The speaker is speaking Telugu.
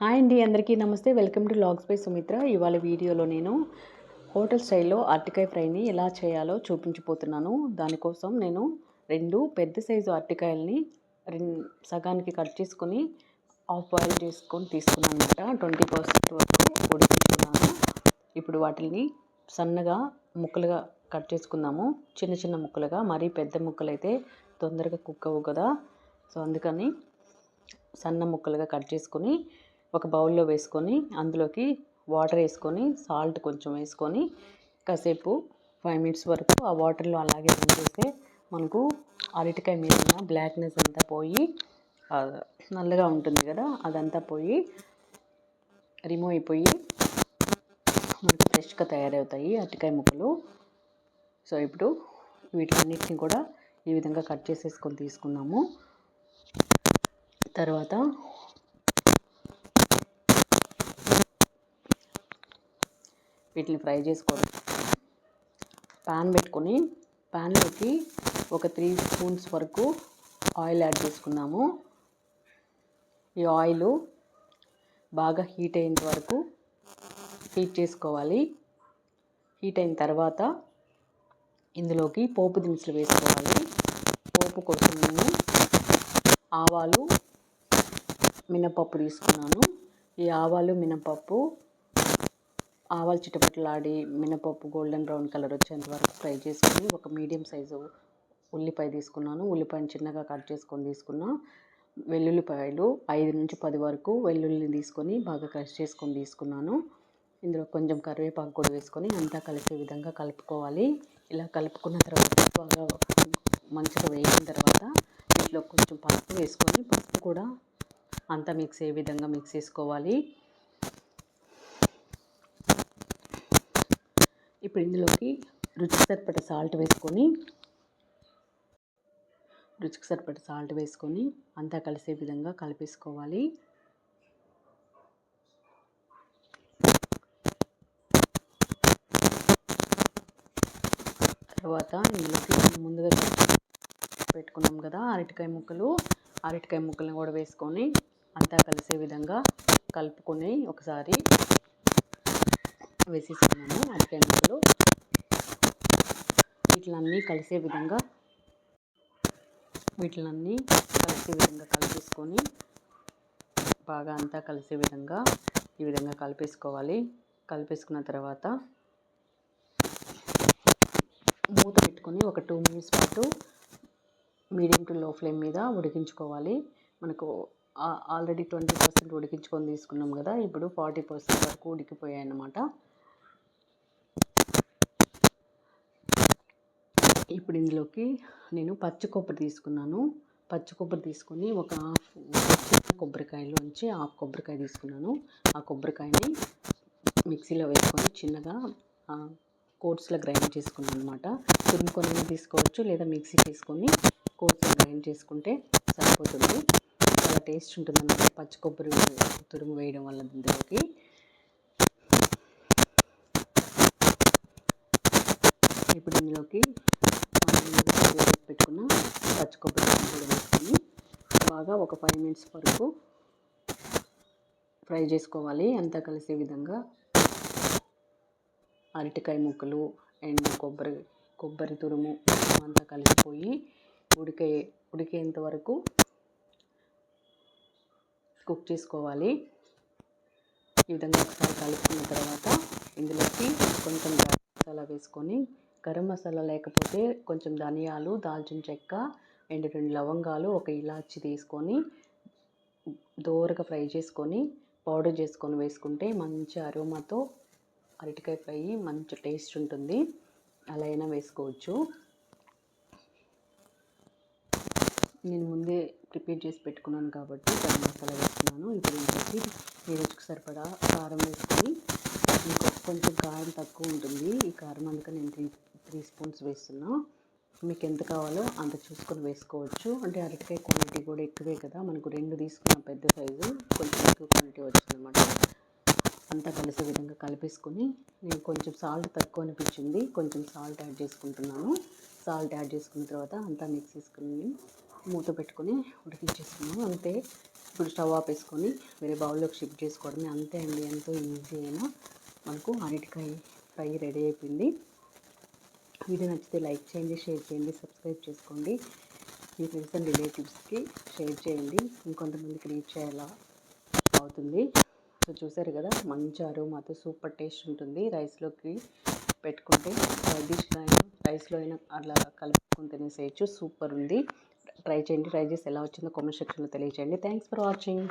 హాయ్ అండి అందరికీ నమస్తే. Welcome to logs by Sumitra. ఇవాళ వీడియోలో నేను హోటల్ స్టైల్లో అరటికాయ ఫ్రైని ఎలా చేయాలో చూపించిపోతున్నాను దానికోసం నేను రెండు పెద్ద సైజు అరటికాయల్ని రెండు సగానికి కట్ చేసుకొని ఆఫ్ బాయిల్ చేసుకొని తీసుకున్నాను అనమాట ట్వంటీ పర్సెంట్ వరకు ఉడికించుకున్నాను. ఇప్పుడు వాటిని సన్నగా ముక్కలుగా కట్ చేసుకుందాము. చిన్న చిన్న ముక్కలుగా మరీ పెద్ద ముక్కలు అయితే తొందరగా కుక్ అవ్వు కదా. సో అందుకని సన్న ముక్కలుగా కట్ చేసుకుని ఒక బౌల్లో వేసుకొని అందులోకి వాటర్ వేసుకొని సాల్ట్ కొంచెం వేసుకొని కాసేపు ఫైవ్ మినిట్స్ వరకు ఆ వాటర్లో అలాగే ఉంచేస్తే మనకు అరటికాయ మీద ఉన్న బ్లాక్నెస్ అంతా పోయి నల్లగా ఉంటుంది కదా అదంతా పోయి రిమూవ్ అయిపోయి మనకు ఫ్రెష్గా తయారవుతాయి అరటికాయ ముక్కలు. సో ఇప్పుడు వీటన్నిటిని కూడా ఈ విధంగా కట్ చేసేసుకొని తీసుకున్నాము. తర్వాత వీటిని ఫ్రై చేసుకోవాలి. ప్యాన్ పెట్టుకొని ప్యాన్లోకి ఒక త్రీ స్పూన్స్ వరకు ఆయిల్ యాడ్ చేసుకున్నాము. ఈ ఆయిల్ బాగా హీట్ అయ్యేంత వరకు హీట్ చేసుకోవాలి. హీట్ అయిన తర్వాత ఇందులోకి పోపు దినుసులు వేసుకోవాలి. పోపు కోసం నేను ఆవాలు మినపప్పు తీసుకున్నాను. ఈ ఆవాలు మినపప్పు ఆవాలు చిటపట్లాడి మినపప్పు గోల్డెన్ బ్రౌన్ కలర్ వచ్చేంత వరకు ఫ్రై చేసుకొని ఒక మీడియం సైజు ఉల్లిపాయ తీసుకున్నాను. ఉల్లిపాయను చిన్నగా కట్ చేసుకొని తీసుకున్నా. వెల్లుల్లిపాయలు ఐదు నుంచి పది వరకు వెల్లుల్లిని తీసుకొని బాగా క్రష్ చేసుకొని తీసుకున్నాను. ఇందులో కొంచెం కరివేపాకు కూడా వేసుకొని అంతా కలిసే విధంగా కలుపుకోవాలి. ఇలా కలుపుకున్న తర్వాత బాగా మంచిగా వేగిన తర్వాత వీటిలో కొంచెం పసుపు వేసుకొని పసుపు కూడా అంతా మిక్స్ అయ్యే విధంగా మిక్స్ చేసుకోవాలి. ఇప్పుడు ఇందులోకి రుచికి సరిపడ సాల్ట్ వేసుకొని రుచికి సరిపడ సాల్ట్ వేసుకొని అంతా కలిసే విధంగా కలిపేసుకోవాలి. తర్వాత ఇందులోకి ముందుగా పెట్టుకున్నాం కదా అరటికాయ ముక్కలు. అరటికాయ ముక్కలను కూడా వేసుకొని అంతా కలిసే విధంగా కలుపుకొని ఒకసారి వేసేసుకున్నాను అరటికాయ ముక్కలు వీటిలన్నీ కలిసే విధంగా వీటిలన్నీ కలిసే విధంగా కలిపేసుకొని బాగా అంతా కలిసే విధంగా ఈ విధంగా కలిపేసుకోవాలి. కలిపేసుకున్న తర్వాత మూత పెట్టుకొని ఒక టూ మినిట్స్ పాటు మీడియం టు లో ఫ్లేమ్ మీద ఉడికించుకోవాలి. మనకు ఆల్రెడీ ట్వంటీ పర్సెంట్ ఉడికించుకొని తీసుకున్నాం కదా ఇప్పుడు ఫార్టీ పర్సెంట్ వరకు ఉడికిపోయాయి అన్నమాట ఇప్పుడు ఇందులోకి నేను పచ్చి కొబ్బరి తీసుకున్నాను. పచ్చి కొబ్బరి తీసుకొని ఒక హాఫ్ చిన్న కొబ్బరికాయలోంచి హాఫ్ కొబ్బరికాయ తీసుకున్నాను. ఆ కొబ్బరికాయని మిక్సీలో వేసుకొని చిన్నగా కోట్స్లో గ్రైండ్ చేసుకున్నాను అనమాట తురుముకొని తీసుకోవచ్చు లేదా మిక్సీకి వేసుకొని కోట్స్లో గ్రైండ్ చేసుకుంటే సరిపోతుంది. చాలా టేస్ట్ ఉంటుంది అనమాట పచ్చి కొబ్బరి తురుము వేయడం వల్ల ఇందులోకి. ఇప్పుడు ఇందులోకి పెట్టుకున్న పచ్చి కొబ్బరి కూడా వేసుకొని బాగా ఒక ఫైవ్ మినిట్స్ వరకు ఫ్రై చేసుకోవాలి. అంతా కలిసే విధంగా అరటికాయ ముక్కలు అండ్ కొబ్బరి కొబ్బరి తురుము అంతా కలిసిపోయి ఉడికే ఉడికేంత వరకు కుక్ చేసుకోవాలి. ఈ విధంగా ఒకసారి కలుపుకున్న తర్వాత ఇందులోకి కొంచెం గరం మసాలా వేసుకొని గరం మసాలా లేకపోతే కొంచెం ధనియాలు దాల్చిన చెక్క అండ్ రెండు లవంగాలు ఒక ఇలాచి తీసుకొని దోరగా ఫ్రై చేసుకొని పౌడర్ చేసుకొని వేసుకుంటే మంచి అరోమాతో అరటికాయ ఫ్రై మంచి టేస్ట్ ఉంటుంది. అలా అయినా వేసుకోవచ్చు. నేను ముందే ప్రిపేర్ చేసి పెట్టుకున్నాను కాబట్టి గరం మసాలా వేస్తున్నాను. ఇప్పుడు ఏంటంటే ఈ రుచికి సరిపడా కారం వేసుకొని ఇంకొక కొంచెం కారం తక్కువ ఉంటుంది. ఈ కారం అందుకని నేను త్రీ త్రీ స్పూన్స్ వేస్తున్నా. మీకు ఎంత కావాలో అంత చూసుకొని వేసుకోవచ్చు. అంటే అరటికాయ క్వాలిటీ కూడా ఎక్కువే కదా. మనకు రెండు తీసుకున్న పెద్ద సైజు కొంచెం ఎక్కువ క్వాలిటీ వచ్చిందన్నమాట. అంతా కలిసే విధంగా కలిపేసుకొని నేను కొంచెం సాల్ట్ తక్కువ అనిపించింది. కొంచెం సాల్ట్ యాడ్ చేసుకుంటున్నాను. సాల్ట్ యాడ్ చేసుకున్న తర్వాత అంతా మిక్స్ చేసుకుని మూత పెట్టుకొని ఉడికించేసుకున్నాము అంతే. ఇప్పుడు స్టవ్ ఆపేసుకొని వేరే బౌల్లోకి షిఫ్ట్ చేసుకోవడమే. అంతే అండి. ఎంతో ఈజీ అయినా మనకు అరటికాయ ఫ్రై రెడీ అయిపోయింది. వీడియో నచ్చితే లైక్ చేయండి షేర్ చేయండి సబ్స్క్రైబ్ చేసుకోండి. మీ ఫ్రెండ్స్ అండ్ రిలేటివ్స్కి షేర్ చేయండి. ఇంకొంతమందికి రీచ్ అయ్యేలా అవుతుంది. సో చూసారు కదా మంచి అరోమాతో సూపర్ టేస్ట్ ఉంటుంది. రైస్లోకి పెట్టుకుంటే డిష్లో అయినా రైస్లో అయినా అలా కలుపుకొని తినేసేయచ్చు. సూపర్ ఉంది. ట్రై చేయండి. ట్రై చేసి ఎలా వచ్చిందో కామెంట్ సెక్షన్లో తెలియచేయండి. Thanks for watching